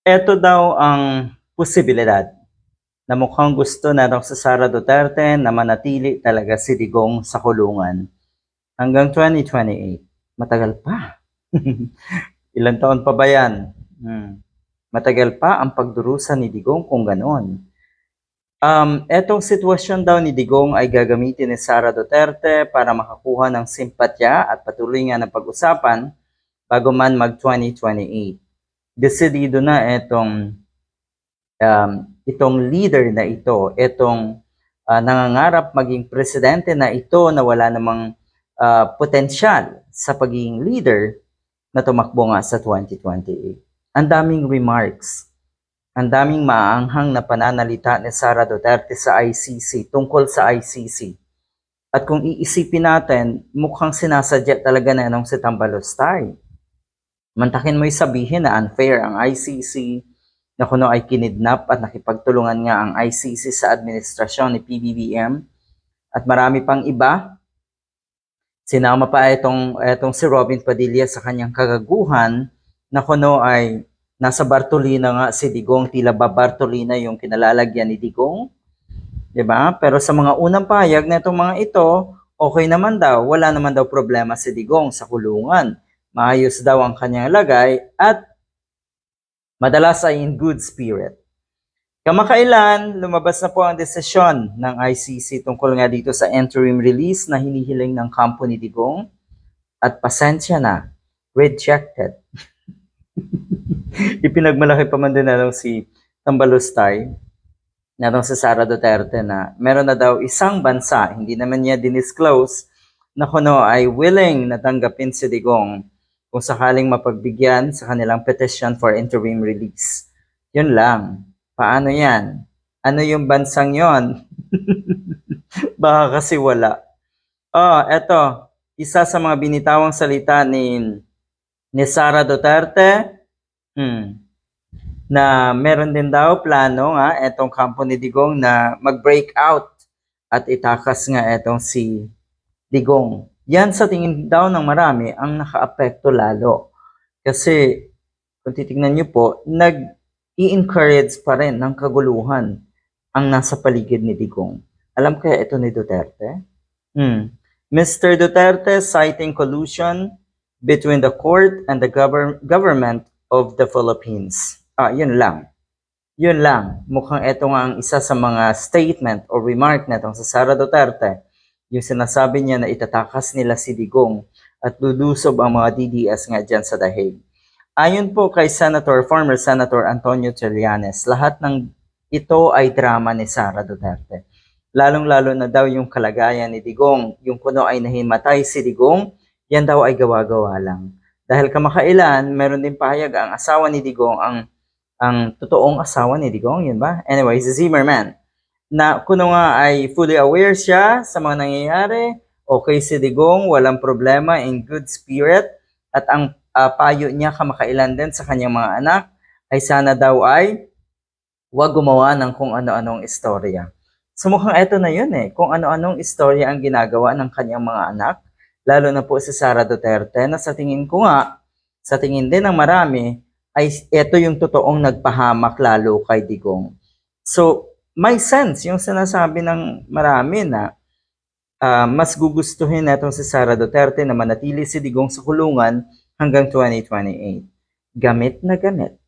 Ito daw ang posibilidad na mukhang gusto na daw sa Sara Duterte na manatili talaga si Digong sa kulungan hanggang 2028. Matagal pa. Ilan taon pa ba yan? Hmm. Matagal pa ang pagdurusa ni Digong kung ganoon. Um, etong sitwasyon daw ni Digong ay gagamitin ni Sara Duterte para makakuha ng simpatya at patuloy nga ng pag-usapan bago man mag-2028. Desidido na etong um, itong leader na ito, itong ah, nangangarap maging presidente na ito na wala namang ah, potensyal sa pagiging leader na tumakbo nga sa 2028. Ang daming remarks, ang daming maaanghang na pananalita ni Sara Duterte sa ICC tungkol sa ICC. At kung iisipin natin, mukhang sinasadya talaga na nung si Tambalostay. Mantakin mo'y sabihin na unfair ang ICC, na kuno ay kinidnap at nakipagtulungan nga ang ICC sa administrasyon ni PBBM at marami pang iba. Sinama pa itong, itong si Robin Padilla sa kanyang kagaguhan na kuno ay nasa Bartolina nga si Digong, tila ba Bartolina yung kinalalagyan ni Digong? 'Di ba? Pero sa mga unang pahayag na itong mga ito, okay naman daw, wala naman daw problema si Digong sa kulungan. Maayos daw ang kanyang lagay at madalas ay in good spirit. Kamakailan, lumabas na po ang desisyon ng ICC tungkol nga dito sa interim release na hinihiling ng kampo ni Digong at pasensya na, rejected. Ipinagmalaki pa man din na si Tambalustay na si Sara Duterte na meron na daw isang bansa, hindi naman niya dinisclose, na kuno ay willing na tanggapin si Digong kung sakaling mapagbigyan sa kanilang petition for interim release. Yun lang. Paano yan? Ano yung bansang yon? Baka kasi wala. Oh, eto. Isa sa mga binitawang salita ni, ni Sara Duterte, hmm, na meron din daw plano nga etong kampo ni Digong na mag-break out at itakas nga etong si Digong. Yan sa tingin daw ng marami ang nakaapekto lalo. Kasi kung titingnan niyo po, nag-i-encourage pa rin ng kaguluhan ang nasa paligid ni Digong. Alam kaya ito ni Duterte? Hmm. Mr. Duterte citing collusion between the court and the gover- government of the Philippines. Ah, yun lang. Yun lang. Mukhang ito nga ang isa sa mga statement o remark na itong sa Sara Duterte. Yung sinasabi niya na itatakas nila si Digong at lulusob ang mga DDS nga dyan sa Dahig. Ayon po kay Senator, former Senator Antonio Trillanes, lahat ng ito ay drama ni Sara Duterte. Lalong-lalo na daw yung kalagayan ni Digong, yung kuno ay nahimatay si Digong, yan daw ay gawa-gawa lang. Dahil kamakailan, meron din pahayag ang asawa ni Digong, ang ang totoong asawa ni Digong, yun ba? Anyway, si Zimmerman, na kuno nga ay fully aware siya sa mga nangyayari, okay si Digong, walang problema, in good spirit, at ang ah, payo niya kamakailan din sa kanyang mga anak, ay sana daw ay huwag gumawa ng kung ano-anong istorya. So mukhang eto na yun eh, kung ano-anong istorya ang ginagawa ng kanyang mga anak, lalo na po si Sara Duterte, na sa tingin ko nga, sa tingin din ng marami, ay ito yung totoong nagpahamak lalo kay Digong. So, may sense yung sinasabi ng marami na ah, mas gugustuhin netong si Sara Duterte na manatili si Digong sa kulungan hanggang 2028. Gamit na gamit